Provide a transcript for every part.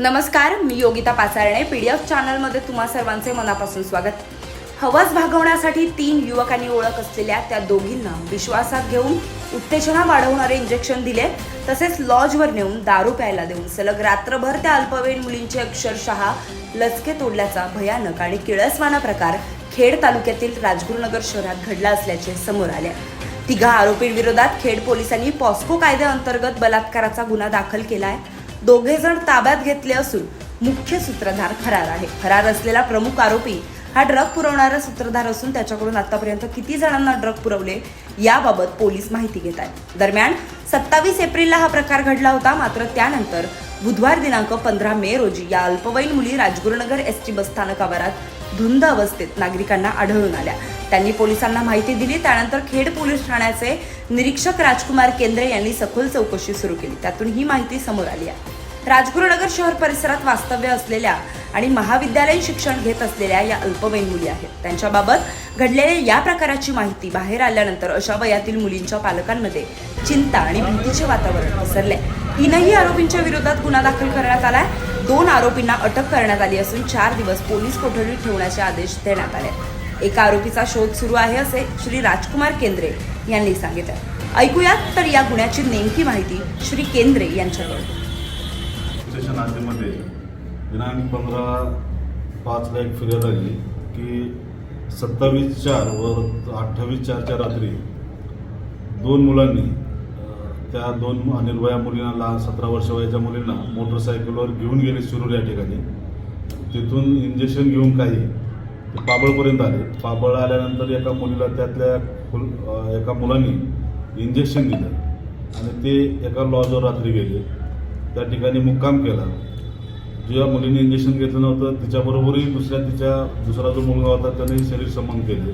नमस्कार मी योगिता पाचारणे एफ चॅनलमध्ये तुम्हा सर्वांचे मनापासून स्वागत. हवस भागवण्यासाठी तीन युवकांनी ओळख असलेल्या त्या दोघींना विश्वासात घेऊन उत्तेजना वाढवणारे इंजेक्शन दिले. तसेच लॉजवर नेऊन दारू प्यायला देऊन सलग रात्रभर त्या अल्पवयीन मुलींचे अक्षरशः लचके तोडल्याचा भयानक आणि किळसवाना प्रकार खेड तालुक्यातील राजगुरुनगर शहरात घडला असल्याचे समोर आले. तिघा आरोपींविरोधात खेड पोलिसांनी पॉस्को कायद्याअंतर्गत बलात्काराचा गुन्हा दाखल केला आहे जण ताब्यात घेतले असून मुख्य सूत्रधार फरार आहे. फरार असलेला प्रमुख आरोपी हा ड्रग पुरवणारा सूत्रधार असून त्याच्याकडून आतापर्यंत किती जणांना ड्रग पुरवले याबाबत पोलीस माहिती घेत आहेत. दरम्यान सत्तावीस एप्रिलला हा प्रकार घडला होता. मात्र त्यानंतर बुधवार दिनांक पंधरा मे रोजी या अल्पवयीन मुली राजगुरुनगर एस टी बसस्थानकावरात धुंद अवस्थेत नागरिकांना आढळून आल्या. त्यांनी पोलिसांना माहिती दिली त्यानंतर खेड पोलीस ठाण्याचे निरीक्षक राजकुमार केंद्रे यांनी सखोल चौकशी सुरू केली. त्यातून ही माहिती समोर आली आहे. राजगुरुनगर शहर परिसरात वास्तव्य असलेल्या आणि महाविद्यालयीन शिक्षण घेत असलेल्या या अल्पवयीन मुली आहेत. त्यांच्याबाबत घडलेल्या या प्रकाराची माहिती बाहेर आल्यानंतर अशा वयातील मुलींच्या पालकांमध्ये चिंता आणि भीतीचे वातावरण पसरले तीनही आरोपींच्या विरोधात गुन्हा दाखल करण्यात आलाय. दोन आरोपींना अटक करण्यात आली असून चार दिवस पोलीस कोठडीत ठेवण्याचे आदेश देण्यात आले. एका आरोपीचा शोध सुरू आहे असे श्री राजकुमार केंद्रे यांनी सांगितलं. ऐकूयात तर या गुन्ह्याची नेमकी माहिती श्री केंद्रे यांच्याकडून. स्टेशन आधीमध्ये दिनांक पंधरा पाचला एक फिर्याद आली की सत्तावीस चार व अठ्ठावीस चारच्या रात्री दोन मुलांनी त्या दोन निर्भया मुलींना लहान सतरा वर्ष वयाच्या मुलींना मोटरसायकलवर घेऊन गेले शिरूर या ठिकाणी. तिथून इंजेक्शन घेऊन काही ते पाबळपर्यंत आले. पाबळ आल्यानंतर एका मुलीला त्यातल्या एका मुलांनी इंजेक्शन दिलं आणि ते एका लॉजवर रात्री गेले. त्या ठिकाणी मुक्काम केला. ज्या मुलीने इंजेक्शन घेतलं नव्हतं तिच्याबरोबरही दुसऱ्या तिच्या दुसरा जो मुलगा होता त्याने शरीर संबंध केले.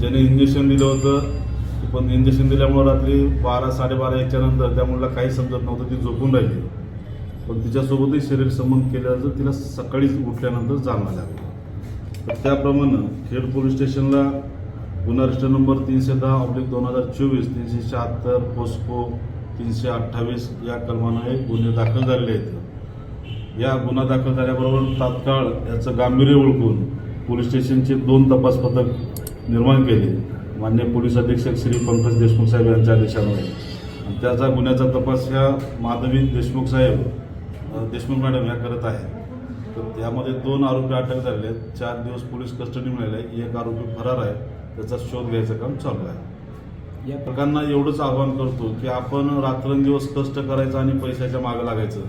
ज्याने इंजेक्शन दिलं होतं पण इंजेक्शन दिल्यामुळं रात्री बारा साडेबारा एकच्या नंतर त्या मुलीला काही समजत नव्हतं ती झोपून राहिली. पण तिच्यासोबतही शरीर संबंध केल्याचं तिला सकाळीच उठल्यानंतर जाणवायला लागलं तर त्याप्रमाणे खेड पोलीस स्टेशनला गुन्हा रजिस्टर नंबर तीनशे दहा ऑब्लिक दोन हजार चोवीस तीनशे शहात्तर पोस्को तीनशे अठ्ठावीस या कलमानं गुन्हे दाखल झालेले आहेत. या गुन्हा दाखल झाल्याबरोबर तात्काळ याचं गांभीर्य ओळखून पोलीस स्टेशनचे दोन तपास पथक निर्माण केले. मान्य पोलीस अधीक्षक श्री पंकज देशमुख साहेब यांच्या आदेशामुळे. आणि त्याचा गुन्ह्याचा तपास ह्या माधवी देशमुख साहेब देशमुख मॅडम ह्या करत आहेत. तर त्यामध्ये दोन आरोपी अटक झालेले आहेत. चार दिवस पोलीस कस्टडी मिळाले एक आरोपी फरार आहे. त्याचा शोध घ्यायचं काम चालू आहे. या प्रकारांना एवढंच आवाहन करतो की आपण रात्रंदिवस कष्ट करायचं आणि पैशाच्या मागं लागायचं.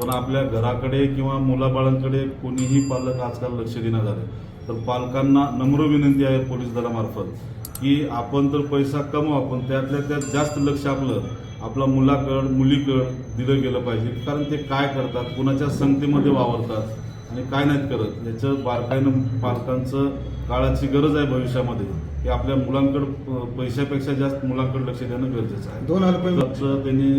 पण आपल्या घराकडे किंवा मुलाबाळांकडे कोणीही पालक आजकाल लक्ष देण्यात झाले. तर पालकांना नम्र विनंती आहे पोलीस दलामार्फत. की आपण तर पैसा कमवा पण त्यातल्या त्यात जास्त लक्ष आपलं आपल्या मुलाकड मुलीकड दिलं गेलं पाहिजे. कारण ते काय करतात कुणाच्या संगतीमध्ये वावरतात आणि काय नाहीत करत. याचं बारकाईनं पालकांचं काळाची गरज आहे भविष्यामध्ये की आपल्या मुलांकडं पैशापेक्षा जास्त मुलांकडे लक्ष देणं गरजेचं आहे. दोन लक्ष त्यांनी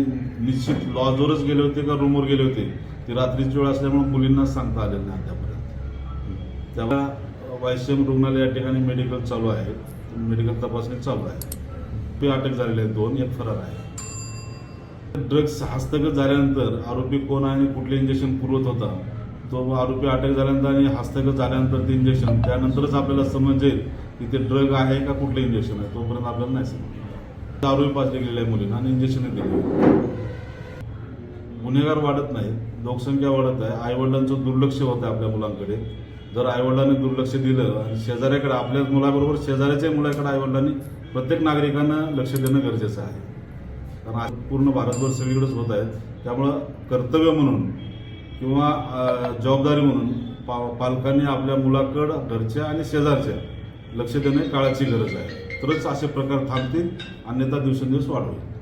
निश्चित लॉजवरच गेले होते का रूमवर गेले होते ती रात्रीची वेळ असल्यामुळे मुलींना सांगता आलेलं नाही अद्यापर्यंत त्यामुळे वायसीएम रुग्णालय या ठिकाणी मेडिकल चालू आहे. मेडिकल तपासणी चालू आहे. ते अटक झालेले आहेत दोन एक फरार आहे. ड्रग्स हस्तगत झाल्यानंतर आरोपी कोण आहे आणि कुठले इंजेक्शन पुरवत होता? तो आरोपी अटक झाल्यानंतर आणि हस्तगत झाल्यानंतर ते इंजेक्शन त्यानंतरच आपल्याला समजेल की ते ड्रग आहे का कुठलं इंजेक्शन आहे. तोपर्यंत आपल्याला नाही समजलं दारू पाजली गेले आहे मुलींना आणि इंजेक्शन दिले गुन्हेगार वाढत नाही लोकसंख्या वाढत आहे. आईवडिलांचं दुर्लक्ष होतं आपल्या मुलांकडे. जर आईवडिलांनी दुर्लक्ष दिलं आणि शेजाऱ्याकडे आपल्या मुलाबरोबर शेजाऱ्याच्या मुलाकडे आईवडिलांनी प्रत्येक नागरिकांना लक्ष देणं गरजेचं आहे. कारण आज पूर्ण भारतभर सगळीकडेच होत आहेत. त्यामुळं कर्तव्य म्हणून किंवा जबाबदारी म्हणून पा पालकांनी आपल्या मुलाकडं घरच्या आणि शेजारच्या लक्ष देणे काळाची गरज आहे. तरच असे प्रकार थांबतील. अन्यथा दिवसेंदिवस वाढवेल.